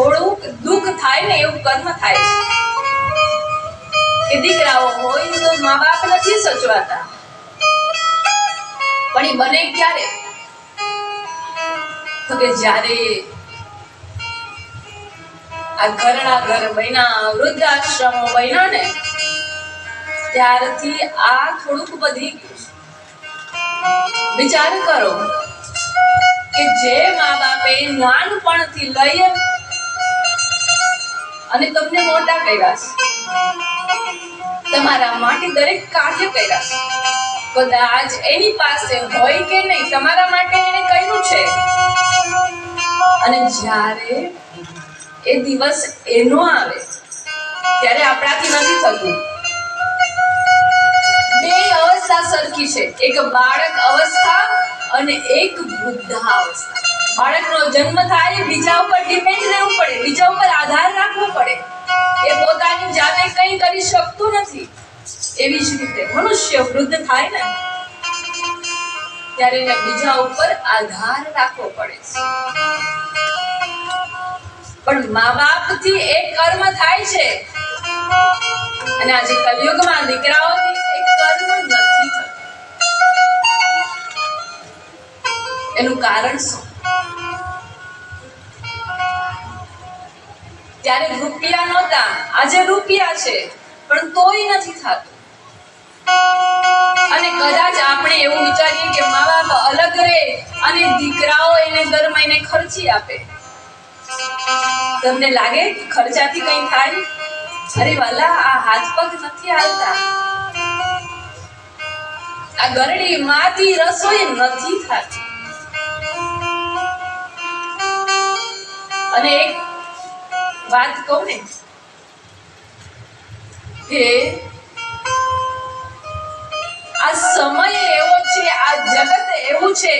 થોડુંક દુઃખ થાય ને એવું કર્મ થાય છે. કે દીકરાઓ હોય તો મા બાપ નથી સચવાતા. પણ એ બને ક્યારે? તો કે જ્યારે આ ઘરના ઘર બન્યા, વૃદ્ધાશ્રમો બન્યા ને, ત્યારથી આ થોડુંક ગયું વિચાર કરો કે જે મા બાપે નાનપણથી લઈ અને તમને મોટા કર્યા તમારા માટે દરેક કાર્ય કર્યા કદાચ એની પાસે હોય કે નહીં, તમારા માટે એને કર્યું છે. અને જ્યારે એ દિવસ એનો આવે, ત્યારે આપણાથી નથી થતું. બે અવસ્થા સરખી છે. એક બાળક અવસ્થા અને એક વૃદ્ધા અવસ્થા બાળકનો જન્મ થાય બીજા ઉપર ડિપેન્ડ રહેવું પડે. બીજા ઉપર આધાર રાખવો પડે. એ પોતાની જાતે કંઈ કરી શકતું નથી. એવી જ રીતે મનુષ્ય વૃદ્ધ થાય ને, ત્યારે એને બીજા ઉપર આધાર રાખવો પડે પણ મા બાપથી એક કર્મ થાય છે. અને આજે કલયુગમાં દીકરાઓથી એક કર્મ નથી એનું કારણ શું? ત્યારે રૂપિયા નહોતા. આજે રૂપિયા છે, પણ તોય નથી થતું. અને કદાચ આપણે એવું વિચારીએ કે મા બાપ અલગ રહે અને દીકરાઓ એને દર મહિને ખર્ચી આપે. તમને લાગે ખર્ચાથી કંઈ થાય? અરે વાલા, આ હાથ પગ નથી હાલતા. આ ગરડી માંથી રસોઈ નથી થતી. અને એક વાત કહું ને, કે આ સમય એવો છે, આ જગત એવું છે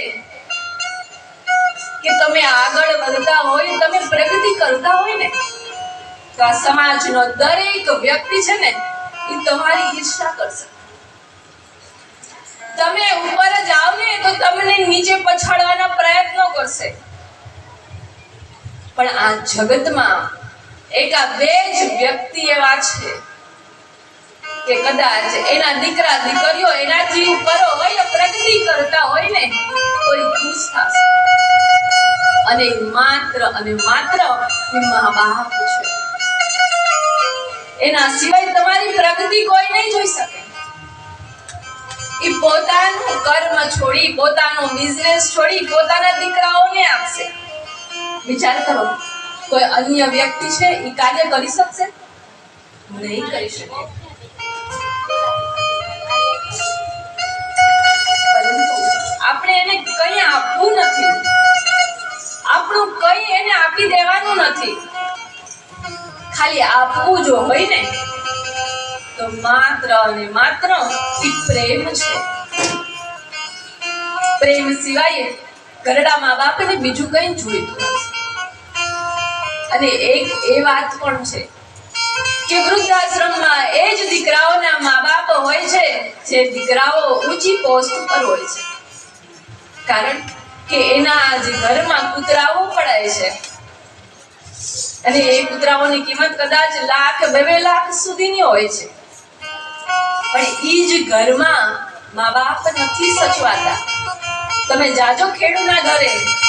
કે તમે આગળ વધતા હોય, તમે પ્રગતિ કરતા હોય ને, તો આ સમાજનો દરેક વ્યક્તિ છે ને, એ તમારી ઈર્ષા કરશે. તમે ઉપર જ આવ ને, તો તમને નીચે પછાડવાના પ્રયત્નો કરશે. પણ આ જગતમાં એક બે જ વ્યક્તિ એવા છે કે કદાચ એના દીકરા દીકરીઓ એનાથી પરો હોય, પ્રગતિ કરતા હોય ને તો ખુશ થશે. અને માત્ર અને માત્ર મા બાપ છે. એના સિવાય તમારી પ્રગતિ કોઈ નહીં જોઈ શકે. એ પોતાનું કર્મ છોડી, પોતાનો બિઝનેસ છોડી, પોતાના દીકરાઓને આપશે. વિચાર કરો. કોઈ અન્ય વ્યક્તિ છે એ કાર્ય કરી શકશે? નહીં કરી શકે. આપણે એને કંઈ આપવું નથી. આપણું કંઈ એને આપી દેવાનું નથી. ખાલી આપવું જો હોય ને, તો માત્ર અને માત્ર એ પ્રેમ છે. પ્રેમ સિવાય ઘરડા મા બાપને બીજું કંઈ જોઈતું નથી. અને એક એ વાત પણ છે કે વૃદ્ધાશ્રમમાં એ જ દીકરાઓના મા બાપ હોય છે, જે દીકરાઓ ઊંચી પોસ્ટ પર હોય છે. કારણ કે એના જે ઘરમાં કૂતરાઓ પડાય છે. અને એ કૂતરાઓની કિંમત કદાચ લાખ, બે બે લાખ સુધીની હોય છે. પણ એ જ ઘરમાં મા બાપ નથી સચવાતા. તમે જાજો ખેડૂના ઘરે.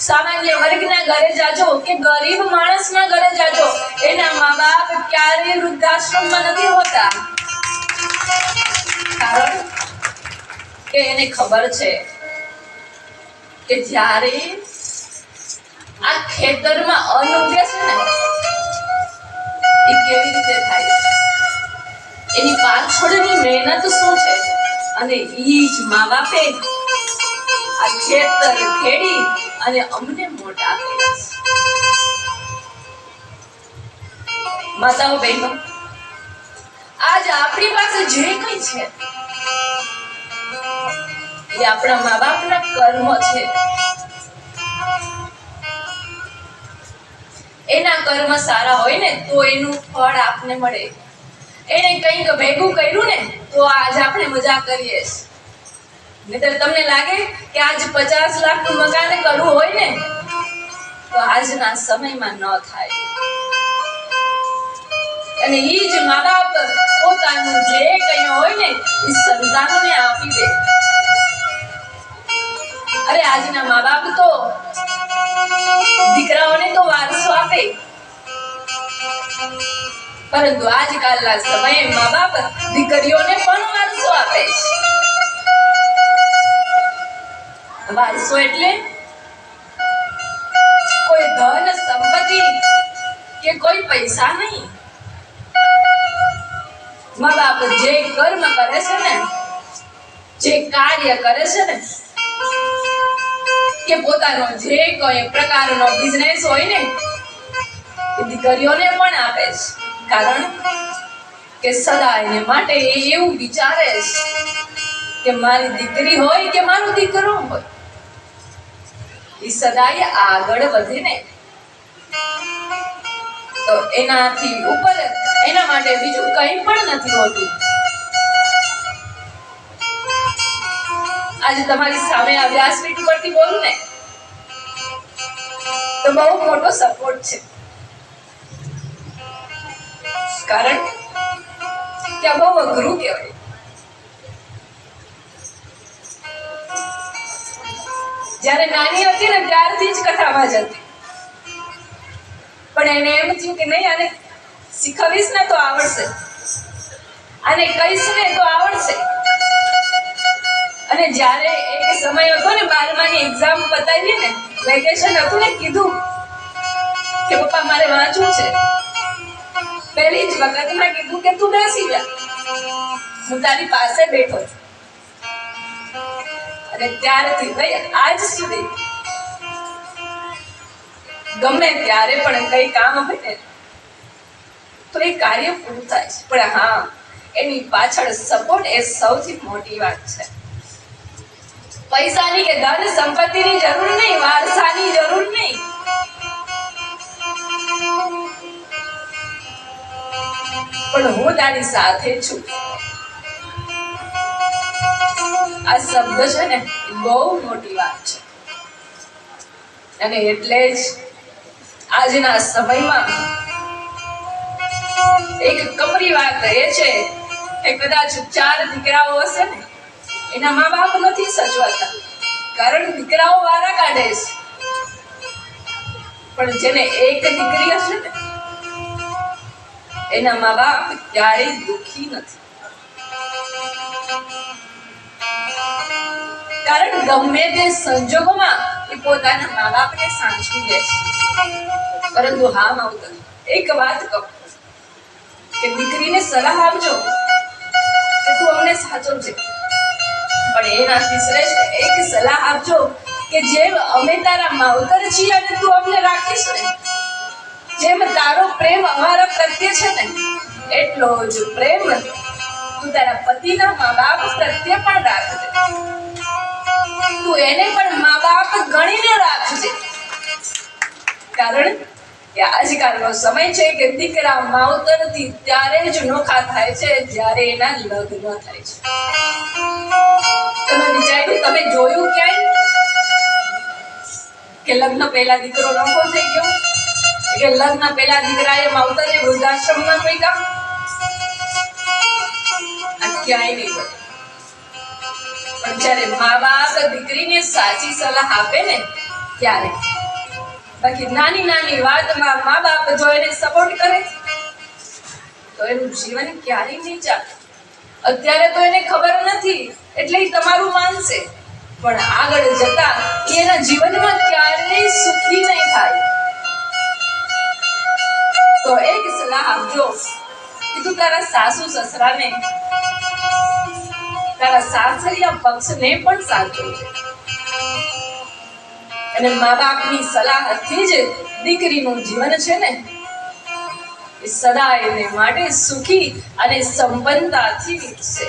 સામાન્ય વર્ગના ઘરે જાજો કે ગરીબ માણસના ઘરે જાજો. એના મા બાપ ક્યારેય વૃદ્ધાશ્રમમાં નથી હોતા. કારણ કે એને ખબર છે કે જ્યારે આ ખેતરમાં અન્ન છે ને એ કેવી રીતે થાય? છે એની પાછળની મહેનત શું છે? અને ઈ જ મા બાપે આ ખેતર ખેડી અને અમને મોટા માતાઓ બહેનો, આજ આપણી પાસે જે કંઈ છે, એ આપણા મા બાપના કર્મ છે. એના કર્મ સારા હોય ને, તો એનું ફળ આપને મળે. એને કંઈક ભેગું કર્યું ને, તો આજ આપણે મજા કરીએ છીએ. નહીતર તમને લાગે કે આજ પચાસ લાખનું મકાન કરવું હોય ને, તો આજના સમયમાં ન થાય. અને ઈ જ મા બાપ પોતાનું જે કંઈ હોય ને એ સંતાનોને આપી દે. અરે આજના મા બાપ તો દીકરાઓને તો વારસો આપે. પરંતુ આજકાલના સમયે મા બાપ દીકરીઓને પણ વારસો આપે છે. વારસો એટલે કોઈ ધન, સંપત્તિ કે કોઈ પૈસા નહીં. મા બાપ જે કર્મ કરે છે ને, જે કાર્ય કરે છે ને, કે પોતાનો જે કોઈ પ્રકારનો બિઝનેસ હોય ને, એ દીકરીઓને પણ આપે છે. કારણ કે સદા એને માટે એ એવું વિચારે છે કે મારી દીકરી હોય કે મારો દીકરો હોય. સદાય આગળ વધે ને. તો એનાથી ઉપર, એના માટે બીજું કંઈ પણ નથી હોતું. આજે તમારી સામે આ વ્યાસપીઠ ઉપરથી બોલું ને, તો બહુ મોટો સપોર્ટ છે. કારણ કે આ બહુ અઘરું કહેવાય. જ્યારે નાની હતી ને ત્યારથી જ કથામાં વાંચતી પણ એને એમ થયું કે નહીં, આને શીખવીશ ને તો આવડશે. આને કહીશ ને તો આવડશે. અને જ્યારે એક સમય હતો ને બારમાની એક્ઝામ પતાવી ને વેકેશન હતું ને, કીધું કે પપ્પા મારે વાંચવું છે. પહેલી જ વખત મેં કીધું કે તું બેસી જા. હું તારી પાસે બેઠો છું. અને ત્યારથી ભાઈ આજ સુધી. ગમે ત્યારે પણ કઈ કામ હોય ને, તો એ કાર્ય પૂરું થાય છે. પણ હા, એની પાછળ સપોર્ટ એ સૌથી મોટી વાત છે. પૈસાની કે ધન સંપત્તિની જરૂર નહીં, વારસાની જરૂર નહીં. પણ હું તારી સાથે છું. આ શબ્દ છે ને બહુ મોટી વાત છે. અને એટલે જ આજના સમયમાં એક કપરી વાત એ છે એ કદાચ ચાર દીકરાઓ હશે ને, એના મા બાપ નથી સચવાતા. કારણ દીકરાઓ વારા કાઢે છે. પણ જેને એક દીકરી હશે ને, એના મા બાપ ક્યારેય દુખી નથી. કારણ ગમે તે સંજોગોમાં એ પોતાના મા બાપને સાચવી લે છે. પરંતુ હા, માવતર, એક વાત કહું કે દીકરીને સલાહ આપજો કે તું અમને સાચવજે. પણ એનાથી શ્રેષ્ઠ એક સલાહ આપજો કે જેમ અમે તારા માવતર છીએ અને તું અમને રાખીશ ને, જેમ તારો પ્રેમ અમારા પ્રત્યે છે ને, એટલો જ પ્રેમ તું તારા પતિના મા બાપ પ્રત્યે પણ રાખજે. તું એને પણ મા બાપ ગણીને રાખજે. કારણ કે આજકાલનો સમય છે કે દીકરા માવતરથી ત્યારે જ નોખા થાય છે જ્યારે એના લગ્ન થાય છે. તમે વિચાર્યું, તમે જોયું ક્યાંય? કે લગ્ન પહેલા દીકરો નોખો થઈ ગયો? કે લગ્ન પહેલા દીકરાએ માવતરને વૃદ્ધાશ્રમમાં મૂક્યા? આ ક્યાંય નહીં બને. જ્યારે મા બાપ દીકરીને સાચી સલાહ આપે ને, ત્યારે બાકી નાની નાની વાતમાં મા બાપ જો એને સપોર્ટ કરે. તો એનું જીવન ક્યારેય નહીં ચાલે. અત્યારે તો એને ખબર નથી, એટલે તમારું માનશે. પણ આગળ જતા એના જીવનમાં ક્યારેય સુખી નહીં થાય. તો એક સલાહ આપજો. કે તું તારા સાસુ સસરાને તારા સાસરિયા પક્ષને પણ સાચવજે અને મા બાપની સલાહથી જ દીકરીનું જીવન છે ને, એ સદા એને માટે સુખી અને સંપન્નતાથી વીતશે